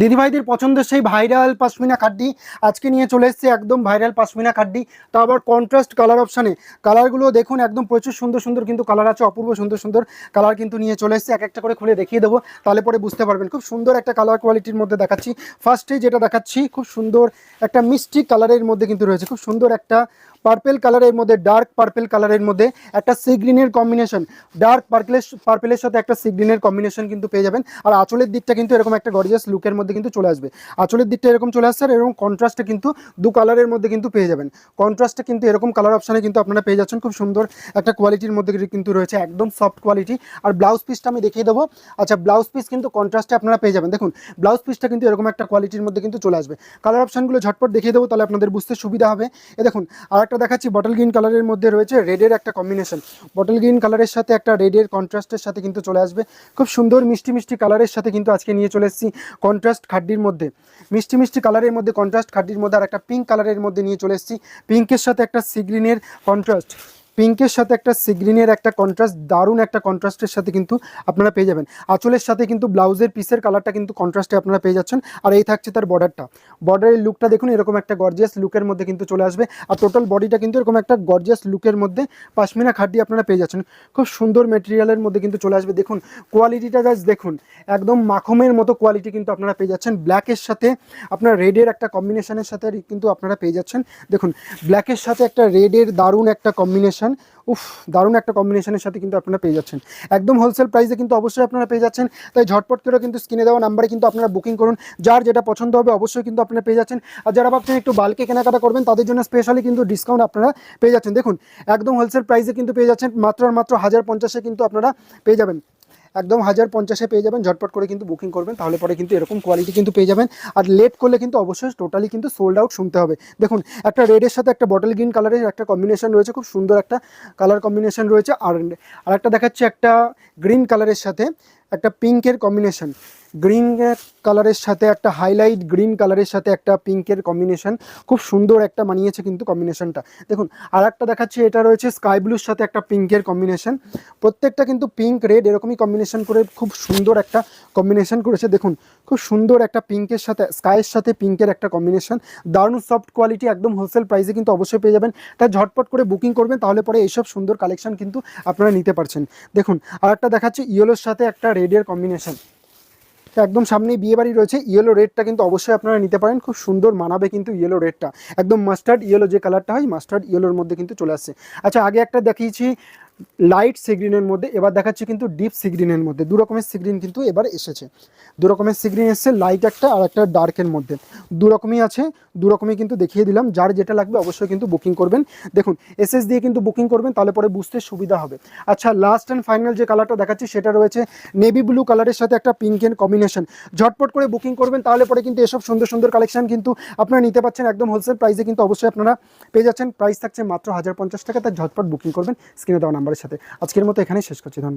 দিদিভাইদের পছন্দের সেই ভাইরাল পাশমিনা কাড্ডি আজকে নিয়ে চলে এসেছে একদম ভাইরাল পাশমিনা কাড্ডি তা আবার কন্ট্রাস্ট কালার অপশানে কালারগুলো দেখুন, একদম প্রচুর সুন্দর সুন্দর কিন্তু কালার আছে, অপূর্ব সুন্দর সুন্দর কালার কিন্তু নিয়ে চলে এসেছে। এক একটা করে খুলে দেখিয়ে দেবো, তাহলে পরে বুঝতে পারবেন। খুব সুন্দর একটা কালার কোয়ালিটির মধ্যে দেখাচ্ছি। ফার্স্টে যেটা দেখাচ্ছি, খুব সুন্দর একটা মিষ্টি কালারের মধ্যে কিন্তু রয়েছে। খুব সুন্দর একটা পার্পেল কালারের মধ্যে ডার্ক পার্পেল কালারের মধ্যে একটা সি গ্রিনের কম্বিনেশন ডার্ক পার্পেলের পার্পেলের সাথে একটা সি গ্রিনের কম্বিনেশন কিন্তু পেয়ে যাবেন। আর আঁচলের দিকটা কিন্তু এরকম একটা গর্জিয়াস লুকের মধ্যে কিন্তু চলে আসবে। আঁচলের দিকটা এরকম চলে আসছে আর এরকম কন্ট্রাস্টে কিন্তু দু কালারের মধ্যে কিন্তু পেয়ে যাবেন। কন্ট্রাস্টে কিন্তু এরকম কালার অপশানে কিন্তু আপনারা পেয়ে যাচ্ছেন। খুব সুন্দর একটা কোয়ালিটির মধ্যে কিন্তু রয়েছে, একদম সফট কোয়ালিটি আর ব্লাউজ পিসটা আমি দেখিয়ে দেবো। আচ্ছা ব্লাউজ পিস কিন্তু কন্ট্রাস্টে আপনারা পেয়ে যাবেন। দেখুন ব্লাউজ পিসটা কিন্তু এরকম একটা কোয়ালিটির মধ্যে কিন্তু চলে আসবে। কালার অপশানগুলো ঝটপট দেখিয়ে দেবো, তাহলে আপনাদের বুঝতে সুবিধা হবে। এ দেখুন, আর একটা দেখাচ্ছি বটল গ্রিন কালারের মধ্যে রয়েছে রেডের একটা কম্বিনেশন বটল গ্রিন কালারের সাথে একটা রেডের কন্ট্রাস্টের সাথে কিন্তু চলে আসবে। খুব সুন্দর মিষ্টি মিষ্টি কালারের সাথে কিন্তু আজকে নিয়ে চলে এসেছি কন্ট্রাস্ট খাড্ডির মধ্যে। মিষ্টি মিষ্টি কালারের মধ্যে কন্ট্রাস্ট খাড্ডির মধ্যে আর একটা পিঙ্ক কালারের মধ্যে নিয়ে চলে এসেছি। পিঙ্কের সাথে একটা সিগ্রিনের কন্ট্রাস্ট পিঙ্কের সাথে একটা সিগ্রিনের একটা কন্ট্রাস্ট দারুণ একটা কন্ট্রাস্টের সাথে কিন্তু আপনারা পেয়ে যাবেন। আঁচলের সাথে কিন্তু ব্লাউজের পিসের কালারটা কিন্তু কন্ট্রাস্টে আপনারা পেয়ে যাচ্ছেন। আর এই থাকছে তার বর্ডারটা বর্ডারের লুকটা দেখুন, এরকম একটা গর্জিয়াস লুকের মধ্যে কিন্তু চলে আসবে। আর টোটাল বডিটা কিন্তু এরকম একটা গর্জিয়াস লুকের মধ্যে পাশমিনা খাড্ডি আপনারা পেয়ে যাচ্ছেন। খুব সুন্দর মেটেরিয়ালের মধ্যে কিন্তু চলে আসবে। দেখুন কোয়ালিটিটা জাস্ট দেখুন, একদম মাখমের মতো কোয়ালিটি কিন্তু আপনারা পেয়ে যাচ্ছেন। ব্ল্যাকের সাথে আপনার রেডের একটা কম্বিনেশনের সাথে কিন্তু আপনারা পেয়ে যাচ্ছেন। দেখুন ব্ল্যাকের সাথে একটা রেডের দারুণ একটা কম্বিনেশন উফ, দারুণ একটা কম্বিনেশনের সাথে কিন্তু আপনারা পেয়ে যাচ্ছেন। একদম হোলসেল প্রাইসে কিন্তু অবশ্যই আপনারা পেয়ে যাচ্ছেন। তাই ঝটপট করে কিন্তু স্ক্রিনে দেওয়া নাম্বারে কিন্তু আপনারা বুকিং করুন। যার যেটা পছন্দ হবে অবশ্যই কিন্তু আপনারা পেয়ে যাচ্ছেন। আর যারা ভাবছেন একটু বাল্কে কেনাকাটা করবেন, তাদের জন্য স্পেশালি কিন্তু ডিসকাউন্ট আপনারা পেয়ে যাচ্ছেন। দেখুন, একদম হোলসেল প্রাইসে কিন্তু পেয়ে যাচ্ছেন। মাত্র আর মাত্র হাজার পঞ্চাশে কিন্তু আপনারা পেয়ে যাবেন। একদম হাজার পঞ্চাশে পেয়ে যাবেন, ঝটপট করে কিন্তু বুকিং করবেন, তাহলে পরে কিন্তু এরকম কোয়ালিটি কিন্তু পেয়ে যাবেন। আর লেট করলে কিন্তু অবশ্যই টোটালি কিন্তু সোল্ড আউট শুনতে হবে। দেখুন, একটা রেডের সাথে একটা বটল গ্রিন কালারের একটা কম্বিনেশন রয়েছে, খুব সুন্দর একটা কালার কম্বিনেশন রয়েছে। আর আর একটা দেখাচ্ছে একটা গ্রিন কালারের সাথে। একটা পিঙ্কের কম্বিনেশন। গ্রিন কালারের সাথে একটা হাইলাইট, গ্রিন কালারের সাথে একটা পিঙ্কের কম্বিনেশন। খুব সুন্দর একটা মানিয়েছে কিন্তু কম্বিনেশনটা। দেখুন আর একটা দেখাচ্ছি, এটা রয়েছে স্কাই ব্লুর সাথে একটা পিঙ্কের কম্বিনেশন। প্রত্যেকটা কিন্তু পিঙ্ক, রেড এরকমই কম্বিনেশন করে খুব সুন্দর একটা কম্বিনেশন করেছে। দেখুন, খুব সুন্দর একটা পিঙ্কের সাথে, স্কাইয়ের সাথে পিঙ্কের একটা কম্বিনেশন। দারুণ সফট কোয়ালিটি, একদম হোলসেল প্রাইসে কিন্তু অবশ্যই পেয়ে যাবেন। তাই ঝটপট করে বুকিং করবেন, তাহলে পরে এইসব সুন্দর কালেকশন কিন্তু আপনারা নিতে পারছেন। দেখুন আর একটা দেখাচ্ছি, ইয়েলোর সাথে একটা রেডের কম্বিনেশন একদম সামনে বিয়ে বাড়ি রয়েছে ইয়েলো রেডটা কিন্তু অবশ্যই আপনারা নিতে পারেন, খুব সুন্দর মানাবে কিন্তু ইয়েলো রেডটা একদম মাস্টার্ড ইয়েলো যে কালারটা হয় মাস্টার্ড ইয়েলোর মধ্যে কিন্তু চলে আসছে। আচ্ছা আগে একটা দেখিয়েছি লাইট সিগ্রিনের মধ্যে, এবার দেখাচ্ছি কিন্তু ডিপ সিগ্রিনের মধ্যে। দু রকমের সিগ্রিন কিন্তু এবার এসেছে। দু রকমের সিগ্রিন এসেছে লাইট একটা আর একটা ডার্কের মধ্যে। দু রকমই আছে, দু রকমই কিন্তু দেখিয়ে দিলাম। যার যেটা লাগবে অবশ্যই কিন্তু বুকিং করবেন। দেখুন এসএস দিয়ে কিন্তু বুকিং করবেন, তাহলে পরে বুঝতে সুবিধা হবে। আচ্ছা লাস্ট অ্যান্ড ফাইনাল যে কালারটা দেখাচ্ছি, সেটা রয়েছে নেভি ব্লু কালারের সাথে একটা পিঙ্কের কম্বিনেশন ঝটপট করে বুকিং করবেন, তাহলে পরে কিন্তু এসব সুন্দর সুন্দর কালেকশন কিন্তু আপনারা নিতে পারছেন একদম হোলসেল প্রাইসে কিন্তু অবশ্যই আপনারা পেয়ে যাচ্ছেন। প্রাইস থাকছে মাত্র হাজার পঞ্চাশ টাকা তার ঝটপট বুকিং করবেন। স্ক্রিনে দেওয়া নাম্বারের সাথে। আজকের মতো এখানেই শেষ করছি। ধন্যবাদ।